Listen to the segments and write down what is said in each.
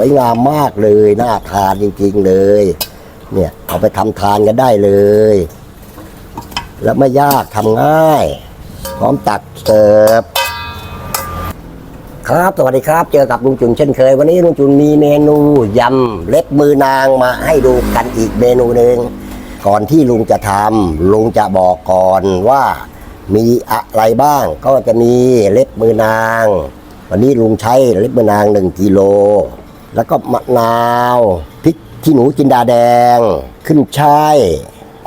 สวยงามมากเลยน่าทานจริง ๆเลย เนี่ยเอาไปทำทานกันได้เลย แล้วไม่ยากทำง่าย พร้อมตักเสิร์ฟครับสวัสดีครับ เจอกับลุงจุนเช่นเคย วันนี้ลุงจุนมีเมนูยำเล็บมือนางมาให้ดูกันอีกเมนูหนึ่งก่อนที่ลุงจะทำลุงจะบอกก่อนว่ามีอะไรบ้าง ก็จะมีเล็บมือนาง วันนี้ลุงใช้เล็บมือนางหนึ่งกิโล แล้วก็มะนาวพริกขี้หนูจินดาแดง ขึ้นช่าย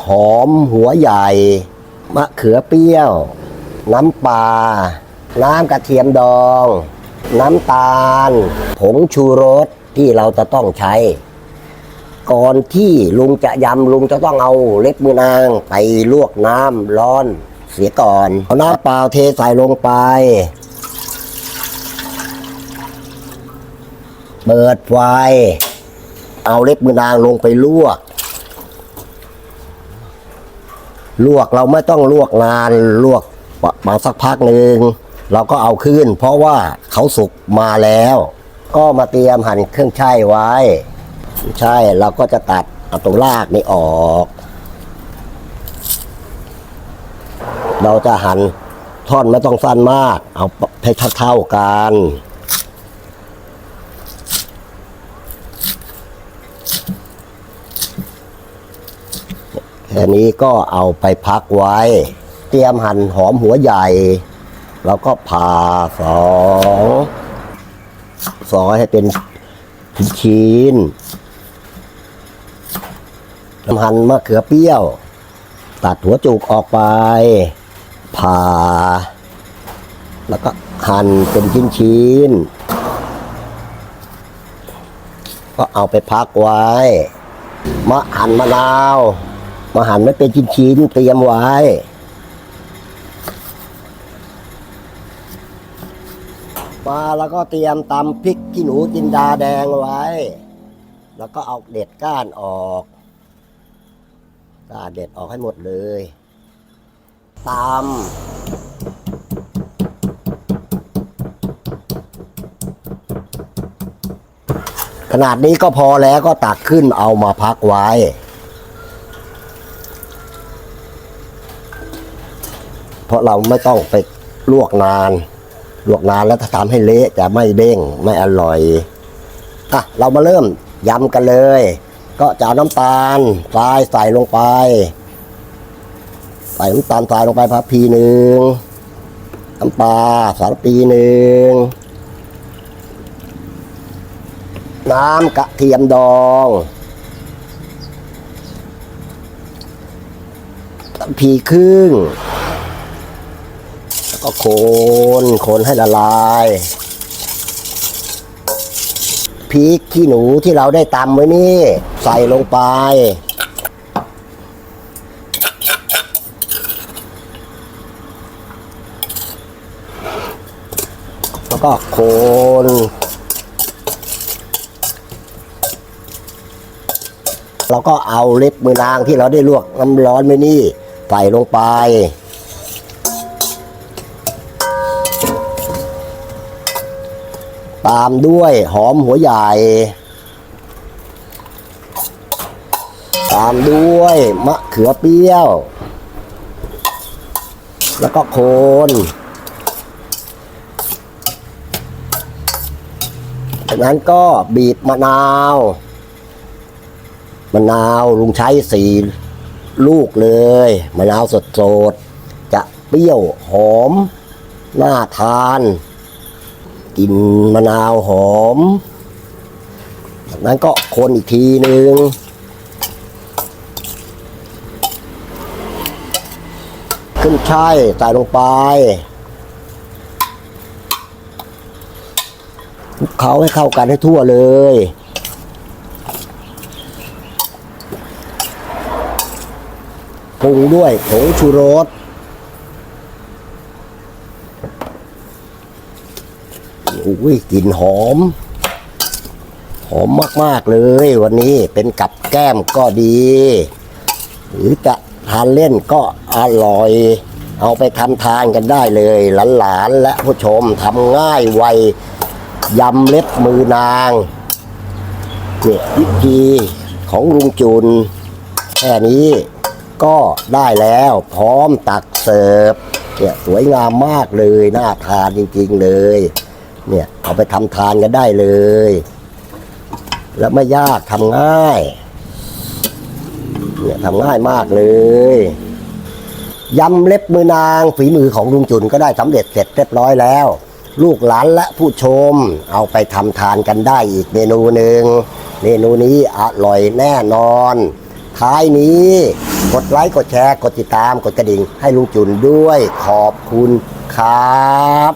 หอมหัวใหญ่ มะเขือเปรี้ยว น้ำปลาน้ำกระเทียมดอง น้ำตาล ผงชูรสที่เราจะต้องใช้ ก่อนที่ลุงจะยำลุงจะต้องเอาเล็บมือนางไปลวกน้ำร้อนเสียก่อน เอาน้ำเปล่าเทใส่ลงไป เปิดไฟ เอาเล็บมือนางลงไปลวก ลวกเราไม่ต้องลวกนานลวกมาสักพักหนึ่งเราก็เอาขึ้น เพราะว่าเขาสุกมาแล้ว ก็มาเตรียมหั่นเครื่องใช่ไว้ ใช่เราก็จะตัดเอาตรงรากนี่ออก เราจะหั่นท่อนไม่ต้องสั้นมาก เอาให้เท่าๆกัน แค่นี้ก็เอาไปพักไว้ เตรียมหั่นหอมหัวใหญ่ แล้วก็ผ่าสองซอยให้เป็นชิ้นๆหั่นมะเขือเปรี้ยว ตัดหัวจุกออกไป ผ่า แล้วก็หั่นเป็นชิ้นๆก็เอาไปพักไว้ มะหั่นมะนาว มาหั่นไม่เป็นชิ้นๆเตรียมไว้มาแล้วก็เตรียมตำพริกขี้หนูจินดาแดงไว้ แล้วก็เอาเด็ดก้านออกก้านเด็ดออกให้หมดเลยตำขนาดนี้ก็พอแล้วก็ตักขึ้นเอามาพักไว้ เพราะเราไม่ต้องไปลวกนาน ลวกนานแล้วถ้าทำให้เละจะไม่เด้งไม่อร่อยอะเรามาเริ่มยำกันเลย ก็จะเอาน้ำตาลทรายใส่ลงไป ใส่น้ำตาลทรายลงไปพับพีหนึ่งน้ำปลาสารปีหนึ่งน้ำกระเทียมดองพีครึ่ง ก็โคนโคนให้ละลายพริกขี้หนูที่เราได้ตำไว้นี่ ใส่ลงไป แล้วก็โคนเราก็เอาเล็บมือนางที่เราได้ลวกน้ำร้อนไว้นี่ ใส่ลงไป ตามด้วยหอมหัวใหญ่ ตามด้วยมะเขือเปรี้ยว แล้วก็โคนจากนั้นก็บีบมะนาวมะนาวลุงใช้สีลูกเลยมะนาวสดๆจะเปรี้ยวหอม น่าทาน กลินมะนาวหอมจากนั้นก็คนอีกทีหนึ่งขึ้นช่ายใส่ลงไปคลุกเคล้าให้เข้ากันให้ทั่วเลยปรุงด้วยผงชูรส อุ้ยกลิ่นหอม หอมมากๆเลยวันนี้เป็นกับแก้มก็ดี หรือจะทานเล่นก็อร่อย เอาไปทำทานกันได้เลย หลานๆและผู้ชมทำง่ายไวยำเล็บมือนางเนี่ยวิธีของลุงจุนแค่นี้ก็ได้แล้วพร้อมตักเสิร์ฟเนี่ยสวยงามมากเลย น่าทานจริง ๆ เลย เนี่ยเอาไปทำทานกันได้เลย แล้วไม่ยากทำง่าย เนี่ยทำง่ายมากเลยยำเล็บมือนางฝีมือของลุงจุนก็ได้สำเร็จเสร็จเรียบร้อยแล้ว ลูกหลานและผู้ชมเอาไปทำทานกันได้อีกเมนูหนึ่งเมนูนี้อร่อยแน่นอน ท้ายนี้กดไลค์กดแชร์ กดติดตามกดกระดิ่งให้ลุงจุนด้วยขอบคุณครับ